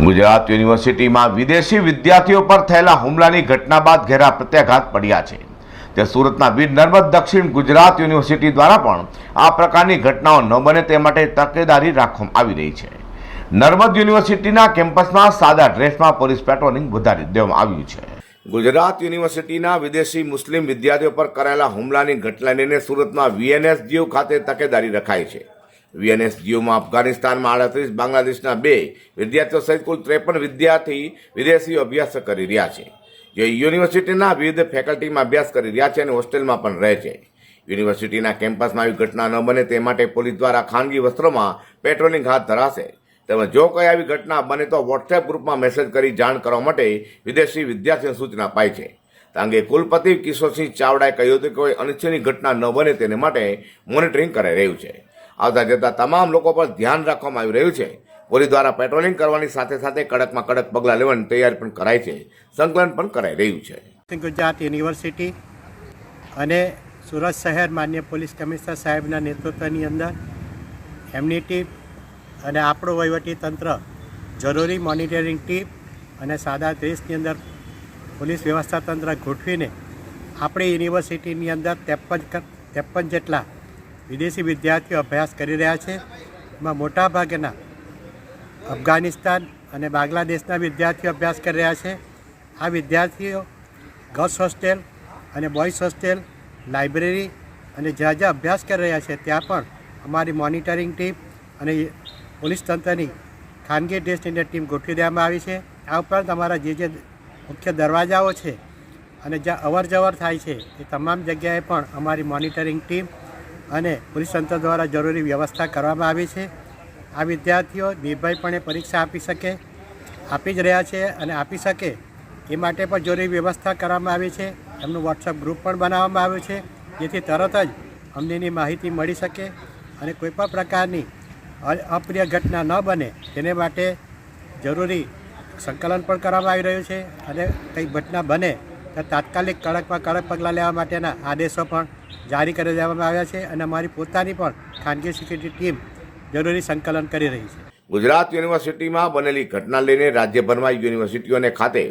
ગુજરાત યુનિવર્સિટીમાં વિદેશી વિદ્યાર્થીઓ પર થયેલા હુમલાની ઘટના બાદ ઘેરા પ્રત્યાઘાત પડ્યા છે. તે સુરતના વીર નર્મદ દક્ષિણ ગુજરાત યુનિવર્સિટી દ્વારા પણ આ પ્રકારની ઘટનાઓ ન બને તે માટે તકેદારી રાખવામાં આવી રહી છે. નર્મદ યુનિવર્સિટીના કેમ્પસમાં સાદા ડ્રેસમાં પોલીસ પેટ્રોલિંગ વધારી દેવામાં આવ્યું છે. ગુજરાત યુનિવર્સિટીના વિદેશી મુસ્લિમ વિદ્યાર્થીઓ પર કરાયેલા હુમલાની ઘટના લઈને સુરતમાં વીએનએસજીયુ ખાતે તકેદારી રખાઈ છે. વીએનએસજીયુમાં અફઘાનિસ્તાનમાં આડત્રીસ, બાંગ્લાદેશના બે વિદ્યાર્થીઓ સહિત કુલ ત્રેપન વિદ્યાર્થી વિદેશીઓ અભ્યાસ કરી રહ્યા છે. જે યુનિવર્સિટીના વિવિધ ફેકલ્ટીમાં અભ્યાસ કરી રહ્યા છે અને હોસ્ટેલમાં પણ રહે છે. યુનિવર્સિટીના કેમ્પસમાં આવી ઘટના ન બને તે માટે પોલીસ દ્વારા ખાનગી વસ્ત્રોમાં પેટ્રોલિંગ હાથ ધરાશે. તેમજ જો કોઈ આવી ઘટના બને તો વોટ્સએપ ગ્રુપમાં મેસેજ કરી જાણ કરવા માટે વિદેશી વિદ્યાર્થીઓને સૂચના અપાઈ છે. અંગે કુલપતિ કિશોરસિંહ ચાવડાએ કહ્યું હતું કે કોઈ અનિચ્છનીય ઘટના ન બને તેને માટે મોનિટરિંગ કરાઈ રહ્યું છે. આવતા જતા તમામ લોકો પર ધ્યાન રાખવામાં આવી રહ્યું છે. પોલીસ દ્વારા પેટ્રોલિંગ કરવાની સાથે સાથે કડકમાં કડક પગલાં લેવાની તૈયારી પણ કરાય છે. સંકલન પણ કરાઈ રહ્યું છે. ગુજરાત યુનિવર્સિટી અને સુરત શહેર માન્ય પોલીસ કમિશનર સાહેબના નેતૃત્વની અંદર એમની ટીમ અને આપણું વહીવટી તંત્ર જરૂરી મોનિટરિંગ ટીમ અને સાદા દેશની અંદર પોલીસ વ્યવસ્થા તંત્ર ગોઠવીને આપણી યુનિવર્સિટીની અંદર ત્રેપન ત્રેપન જેટલા વિદેશી વિદ્યાર્થીઓ અભ્યાસ કરી રહ્યા છે. એમાં મોટાભાગેના અફઘાનિસ્તાન અને બાંગ્લાદેશના વિદ્યાર્થીઓ અભ્યાસ કરી રહ્યા છે. આ વિદ્યાર્થીઓ ગર્લ્સ હોસ્ટેલ અને બોયઝ હોસ્ટેલ, લાઇબ્રેરી અને જ્યાં જ્યાં અભ્યાસ કરી રહ્યા છે ત્યાં પણ અમારી મોનિટરિંગ ટીમ અને પોલીસ તંત્રની ખાનગી ટેસ્ટની ટીમ ગોઠવી દેવામાં આવી છે. આ ઉપરાંત અમારા જે જે મુખ્ય દરવાજાઓ છે અને જ્યાં અવર જવર થાય છે એ તમામ જગ્યાએ પણ અમારી મોનિટરિંગ ટીમ અને પોલીસ તંત્ર દ્વારા જરૂરી વ્યવસ્થા કરવામાં આવી છે. આ વિદ્યાર્થીઓ નિર્ભયપણે પરીક્ષા આપી શકે, આપી જ રહ્યા છે અને આપી શકે એ માટે પણ જરૂરી વ્યવસ્થા કરવામાં આવી છે. એમનું વોટ્સઅપ ગ્રુપ પણ બનાવવામાં આવ્યું છે, જેથી તરત જ અમને માહિતી મળી શકે અને કોઈપણ પ્રકારની અપ્રિય ઘટના ન બને તેને માટે જરૂરી સંકલન પણ કરવામાં આવી રહ્યું છે અને કંઈ ઘટના બને તો તાત્કાલિક કડકમાં કડક પગલાં લેવા માટેના આદેશો પણ જારી કરી દેવામાં આવ્યા છે અને અમારી પોતાની પણ ખાનગી સિક્યુરિટી ટીમ જરૂરી સંકલન કરી રહી છે. ગુજરાત યુનિવર્સિટીમાં બનેલી ઘટના લઈને રાજ્યભરમાં યુનિવર્સિટીઓને ખાતે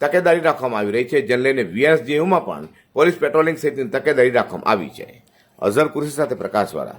તકેદારી રાખવામાં આવી રહી છે, જેને લઈને વીએસજીયુમાં પણ પોલીસ પેટ્રોલિંગ સહિતની તકેદારી રાખવામાં આવી છે. અઝર કુરશી સાથે પ્રકાશવાળા.